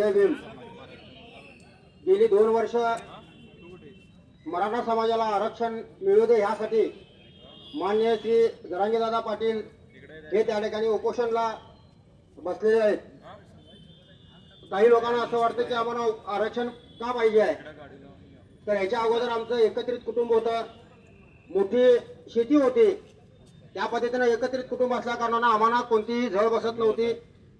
जय भीम. गेली दोन वर्ष मराठा समाजाला आरक्षण मिळू दे ह्यासाठी मान्य श्री जरांगीदादा पाटील हे त्या ठिकाणी उपोषणला बसलेले आहेत. काही लोकांना असं वाटतं की आम्हाला आरक्षण का पाहिजे आहे? तर ह्याच्या अगोदर आमचं एकत्रित कुटुंब होतं. मोठी शेती होती. त्या पद्धतीनं एकत्रित कुटुंब असल्या कारणानं आम्हाला कोणतीही झळ बसत नव्हती.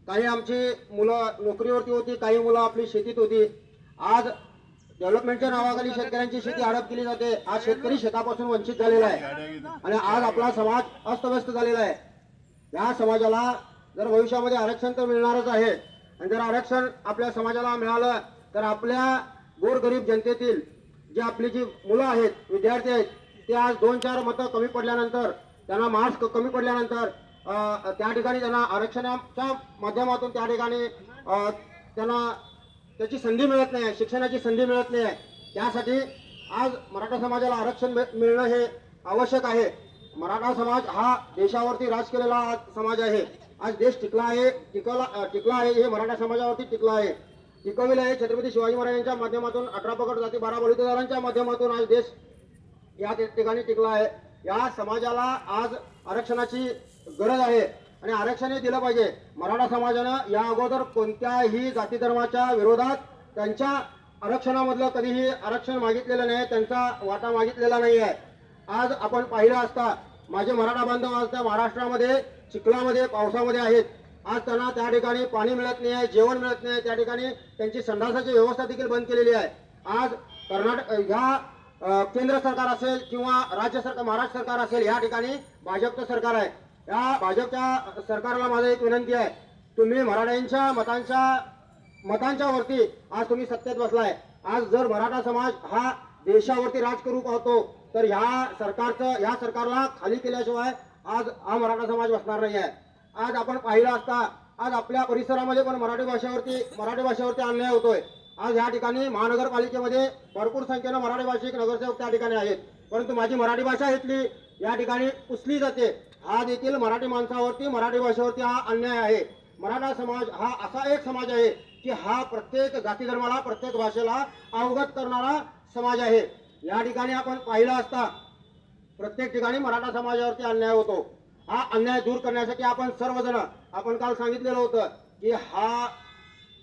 काही आमची मुलं नोकरीवरती होती काही मुलं आपली शेतीत होती. आज डेव्हलपमेंटच्या नावाखाली शेतकऱ्यांची शेती हडप केली जाते. आज शेतकरी शेतापासून वंचित झालेला आहे. आणि आज आपला समाज अस्तव्यस्त झालेला आहे. या समाजाला जर भविष्यामध्ये आरक्षण तर मिळणारच आहे. आणि जर आरक्षण आपल्या समाजाला मिळालं तर आपल्या गोरगरीब जनतेतील जे आपली जी मुलं आहेत विद्यार्थी आहेत ते आज दोन चार मतं कमी पडल्यानंतर त्यांना मार्क्स कमी पडल्यानंतर त्या ठिकाणी त्यांना आरक्षणाच्या माध्यमातून त्या ठिकाणी त्यांना त्याची संधी मिळत नाही शिक्षणाची संधी मिळत नाही. त्यासाठी आज मराठा समाजाला आरक्षण मिळ- मिळणं हे आवश्यक आहे. मराठा समाज हा देशावरती राज केलेला आज समाज आहे. आज देश टिकला आहे टिकला टिकला आहे हे मराठा समाजावरती टिकला आहे. टिकविलं आहे छत्रपती शिवाजी महाराजांच्या माध्यमातून अठरा पकड जाती बारा बळीदारांच्या माध्यमातून आज देश या ठिकाणी टिकला आहे. या समाजाला आज आरक्षणाची गरज आहे आणि आरक्षणही दिलं पाहिजे. मराठा समाजानं या अगोदर कोणत्याही जाती धर्माच्या विरोधात त्यांच्या आरक्षणामधलं कधीही आरक्षण मागितलेलं नाही त्यांचा वाटा मागितलेला नाही आहे आज आपण पाहिलं असता माझे मराठा बांधव आज त्या महाराष्ट्रामध्ये चिखलामध्ये पावसामध्ये आहेत. आज त्यांना त्या ठिकाणी पाणी मिळत नाही आहे जेवण मिळत नाही आहे त्या ठिकाणी त्यांची संडासाची व्यवस्था देखील बंद केलेली आहे. आज कर्नाटक ह्या केंद्र सरकार असेल किंवा राज्य सरकार महाराष्ट्र सरकार असेल या ठिकाणी भाजपचं सरकार आहे. या भाजपच्या सरकारला माझं एक विनंती आहे. तुम्ही मराठ्यांच्या मतांच्या मतांच्या वरती आज तुम्ही सत्तेत बसलाय. आज जर मराठा समाज हा देशावरती राज करू पाहतो तर ह्या सरकारचं ह्या सरकारला खाली केल्याशिवाय आज हा मराठा समाज बसणार नाही आहे आज आपण पाहिलं असता आज आपल्या परिसरामध्ये पण मराठी भाषेवरती मराठी भाषेवरती अन्याय होतोय. आज या ठिकाणी महानगरपालिकेमध्ये भरपूर संख्येनं मराठी भाषिक नगरसेवक त्या ठिकाणी आहेत. परंतु माझी मराठी भाषा इथली या ठिकाणी पुसली जाते. हा देखील मराठी माणसावरती मराठी भाषेवरती हा अन्याय आहे. मराठा समाज हा असा एक समाज आहे की हा प्रत्येक जाती धर्माला प्रत्येक भाषेला अवगत करणारा समाज आहे. या ठिकाणी आपण पाहिलं असता प्रत्येक ठिकाणी मराठा समाजावरती अन्याय होतो. हा अन्याय दूर करण्यासाठी आपण सर्वजण आपण काल सांगितलेलं होतं की हा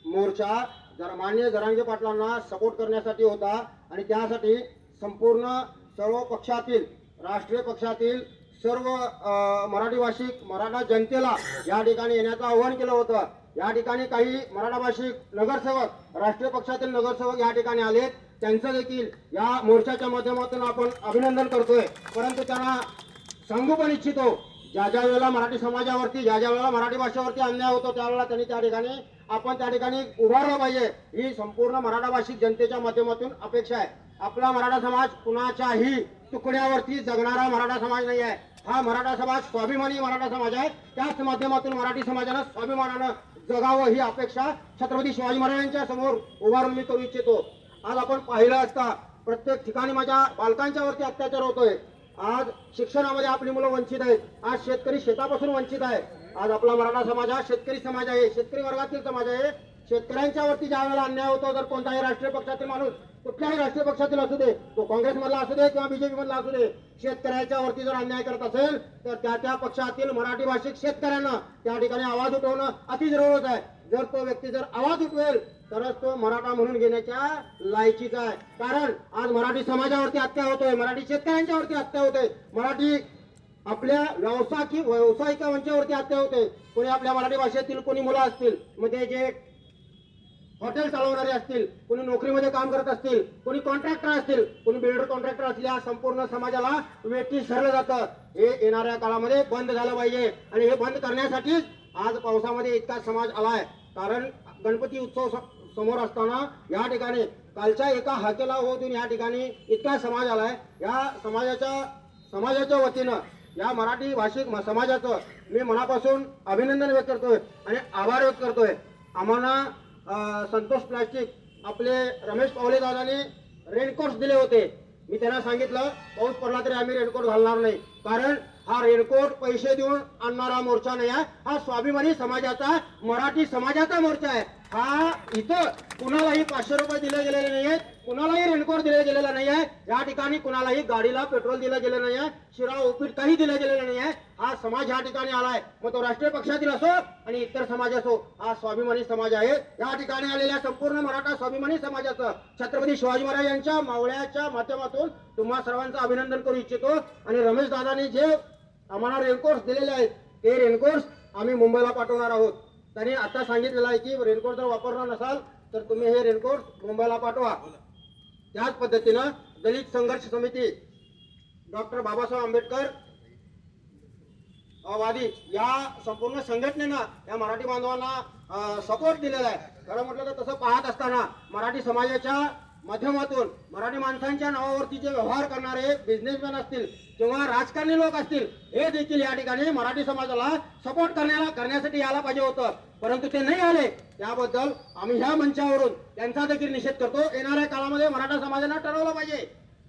मोर्चा जर मान्य जरांगे पाटलांना सपोर्ट करण्यासाठी होता आणि त्यासाठी संपूर्ण सर्व पक्षातील राष्ट्रीय पक्षातील सर्व मराठी भाषिक मराठा जनतेला या ठिकाणी येण्याचं आवाहन केलं होतं. या ठिकाणी काही मराठा भाषिक नगरसेवक राष्ट्रीय पक्षातील नगरसेवक या ठिकाणी आलेत. त्यांचं देखील या मोर्चाच्या माध्यमातून आपण अभिनंदन करतोय. परंतु त्यांना सांगू पण इच्छितो ज्या ज्या वेळेला मराठी समाजावरती ज्या ज्या वेळेला मराठी भाषेवरती अन्याय होतो त्यावेळेला त्यांनी त्या ठिकाणी आपण त्या ठिकाणी उभारलं पाहिजे. ही संपूर्ण मराठा भाषिक जनतेच्या माध्यमातून अपेक्षा आहे. आपला मराठा समाज कुणाच्याही तुकड्यावरती जगणारा मराठा समाज नाही आहे. हा मराठा समाज स्वाभिमानी मराठा समाज आहे. त्याच माध्यमातून मराठी समाजानं स्वाभिमानानं जगावं ही अपेक्षा छत्रपती शिवाजी महाराजांच्या समोर उभारून मी करू इच्छितो. आज आपण पाहिलं असता प्रत्येक ठिकाणी माझ्या बालकांच्या वरती अत्याचार होतोय. आज शिक्षणामध्ये आपली मुलं वंचित आहेत. आज शेतकरी शेतापासून वंचित आहे. आज आपला मराठा समाज हा शेतकरी समाज आहे. शेतकरी वर्गातील समाज आहे. शेतकऱ्यांच्या वरती ज्या वेळेला अन्याय होतो जर कोणताही राष्ट्रीय पक्षातील माणूस कुठल्याही राष्ट्रीय पक्षातील असू दे तो काँग्रेसमधला असू दे किंवा बीजेपी मधला असू दे शेतकऱ्याच्या वरती जर अन्याय करत असेल तर त्या त्या पक्षातील मराठी भाषिक शेतकऱ्यांना त्या ठिकाणी आवाज उठवणं अति जरूरच आहे. जर तो व्यक्ती जर आवाज उठवेल तरच तो मराठा म्हणून घेण्याच्या लायकीचा आहे. कारण आज मराठी समाजावरती हत्या होतोय मराठी शेतकऱ्यांच्यावरती हत्या होते मराठी आपल्या व्यावसायिक व्यावसायिकांच्यावरती हत्या होते कोणी आपल्या मराठी भाषेतील कोणी मुलं असतील म्हणजे जे हॉटेल चालवणारे असतील कोणी नोकरीमध्ये काम करत असतील कोणी कॉन्ट्रॅक्टर असतील कोणी बिल्डर कॉन्ट्रॅक्टर असतील या संपूर्ण समाजाला वेटी सरलं जातं. हे येणाऱ्या काळामध्ये बंद झालं पाहिजे आणि हे बंद करण्यासाठीच आज पावसामध्ये इतका समाज आलाय. कारण गणपती उत्सव स- समोर असताना या ठिकाणी कालच्या एका हाकेला होतून या ठिकाणी इतका समाज आलाय. या समाजाच्या समाजाच्या वतीनं या मराठी भाषिक म- समाजाचं मी मनापासून अभिनंदन व्यक्त करतोय आणि आभार व्यक्त करतोय. आम्हाला संतोष प्लास्टिक आपले रमेश पावले दादाने रेनकोट्स दिले होते. मी त्यांना सांगितलं पाऊस पडला तरी आम्ही रेनकोट घालणार नाही. कारण हा रेनकोट पैसे देऊन आणणारा मोर्चा नाही आहे. हा स्वाभिमानी समाजाचा मराठी समाजाचा मोर्चा आहे. हा इथं कुणालाही पाचशे रुपये दिले गेलेले नाही आहेत कुणालाही रेनकोट दिले गेलेला नाही आहे या ठिकाणी कुणालाही गाडीला पेट्रोल दिलं गेलं नाही आहे शिरा उपीट काही दिलं गेलेलं नाही आहे हा समाज या ठिकाणी आलाय. मग तो राष्ट्रीय पक्षातील असो आणि इतर समाज असो हा स्वाभिमानी समाज आहे. या ठिकाणी आलेल्या संपूर्ण मराठा स्वाभिमानी समाजाचं छत्रपती शिवाजी महाराज यांच्या मावळ्याच्या माध्यमातून तुम्हा सर्वांचं अभिनंदन करू इच्छितो. आणि रमेश दादांनी जे आम्हाला रेनकोट्स दिलेले आहेत ते रेनकोट्स आम्ही मुंबईला पाठवणार आहोत. त्यांनी आता सांगितलेलं आहे की रेनकोट जर वापरणार नसाल तर तुम्ही हे रेनकोट मुंबईला पाठवा. त्याच पद्धतीनं दलित संघर्ष समिती डॉक्टर बाबासाहेब आंबेडकर वादी या संपूर्ण संघटनेनं या मराठी बांधवांना सपोर्ट दिलेला आहे. खरं म्हटलं तर तसं पाहत असताना मराठी समाजाच्या माध्यमातून मराठी माणसांच्या नावावरती जे व्यवहार करणारे बिझनेसमॅन असतील किंवा राजकारणी लोक असतील हे देखील या ठिकाणी मराठी समाजाला सपोर्ट करण्याला करण्यासाठी यायला पाहिजे होतं. परंतु ते नाही आले. याबद्दल आम्ही ह्या मंचावरून त्यांचा देखील निषेध करतो. येणाऱ्या काळामध्ये मराठा समाजानं ठरवलं पाहिजे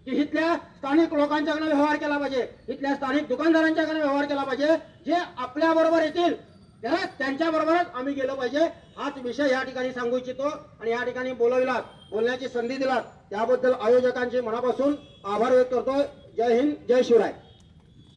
की इथल्या स्थानिक लोकांच्याकडे व्यवहार केला पाहिजे. इथल्या स्थानिक दुकानदारांच्याकडे व्यवहार केला पाहिजे. जे आपल्या बरोबर येतील त्याला त्यांच्या बरोबरच आम्ही गेलो पाहिजे. हाच विषय या ठिकाणी सांगू इच्छितो आणि या ठिकाणी बोलविलात बोलण्याची संधी दिलात. त्याबद्दल आयोजकांचे मनापासून आभार व्यक्त करतो जय हिंद जय शिवराय.